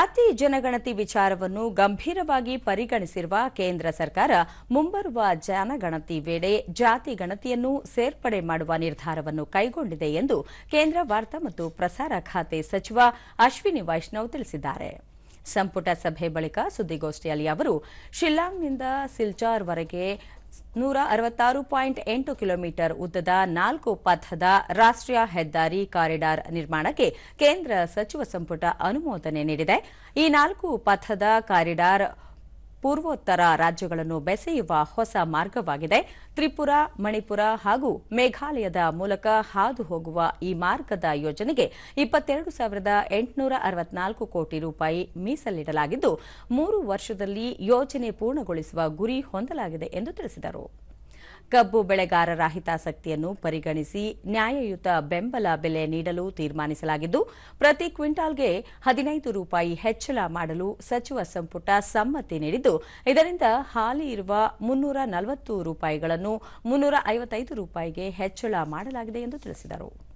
ಜಾತಿ ಜನಗಣತಿ ವಿಚಾರವನ್ನು ಗಂಭೀರವಾಗಿ ಪರಿಗಣಿಸಿರುವ ಕೇಂದ್ರ ಸರ್ಕಾರ ಮುಂಬರುವ ಜನಗಣತಿ ವೇಳೆ ಜಾತಿ ಗಣತಿಯನ್ನು ಸೇರ್ಪಡೆ ಮಾಡುವ ನಿರ್ಧಾರವನ್ನು ಕೈಗೊಂಡಿದೆ ಎಂದು ಕೇಂದ್ರ ವಾರ್ತಾ ಮತ್ತು ಪ್ರಸಾರ ಖಾತೆ ಸಚಿವ ಅಶ್ವಿನಿ ವೈಷ್ಣವ್ ತಿಳಿಸಿದ್ದಾರೆ. ಸಂಪುಟ ಸಭೆ ಬಳಿಕ ಸುದ್ದಿಗೋಷ್ಠಿಯಲ್ಲಿ ಅವರು, ಶಿಲ್ಲಾಂಗ್ನಿಂದ ಸಿಲ್ಚಾರ್ವರೆಗೆ ನೂರ ಅರವತ್ತಾರು ಪಾಯಿಂಟ್ ಎಂಟು ಕಿಲೋಮೀಟರ್ ಉದ್ದದ ನಾಲ್ಕು ಪಥದ ರಾಷ್ಟ್ರೀಯ ಹೆದ್ದಾರಿ ಕಾರಿಡಾರ್ ನಿರ್ಮಾಣಕ್ಕೆ ಕೇಂದ್ರ ಸಚಿವ ಸಂಪುಟ ಅನುಮೋದನೆ ನೀಡಿದೆ. ಈ ನಾಲ್ಕು ಪಥದ ಕಾರಿಡಾರ್ ಪೂರ್ವೋತ್ತರ ರಾಜ್ಯಗಳನ್ನು ಬೆಸೆಯುವ ಹೊಸ ಮಾರ್ಗವಾಗಿದೆ. ತ್ರಿಪುರ, ಮಣಿಪುರ ಹಾಗೂ ಮೇಘಾಲಯದ ಮೂಲಕ ಹಾದು ಹೋಗುವ ಈ ಮಾರ್ಗದ ಯೋಜನೆಗೆ ಇಪ್ಪತ್ತೆರಡು ಸಾವಿರದ ಎಂಟುನೂರ ಅರವತ್ನಾಲ್ಕು ಕೋಟಿ ರೂಪಾಯಿ ಮೀಸಲಿಡಲಾಗಿದ್ದು, ಮೂರು ವರ್ಷದಲ್ಲಿ ಯೋಜನೆ ಪೂರ್ಣಗೊಳಿಸುವ ಗುರಿ ಹೊಂದಲಾಗಿದೆ ಎಂದು ತಿಳಿಸಿದರು. ಕಬ್ಬು ಬೆಳೆಗಾರರ ಹಿತಾಸಕ್ತಿಯನ್ನು ಪರಿಗಣಿಸಿ ನ್ಯಾಯಯುತ ಬೆಂಬಲ ಬೆಲೆ ನೀಡಲು ತೀರ್ಮಾನಿಸಲಾಗಿದ್ದು, ಪ್ರತಿ ಕ್ವಿಂಟಾಲ್ಗೆ ಹದಿನೈದು ರೂಪಾಯಿ ಹೆಚ್ಚಳ ಮಾಡಲು ಸಚಿವ ಸಂಪುಟ ಸಮ್ಮತಿ ನೀಡಿದ್ದು, ಇದರಿಂದ ಹಾಲಿ ಇರುವ ಮುನ್ನೂರ ನಲವತ್ತು ರೂಪಾಯಿಗಳನ್ನು ಮುನ್ನೂರ ಐವತ್ತೈದು ರೂಪಾಯಿಗೆ ಹೆಚ್ಚಳ ಮಾಡಲಾಗಿದೆ ಎಂದು ತಿಳಿಸಿದರು.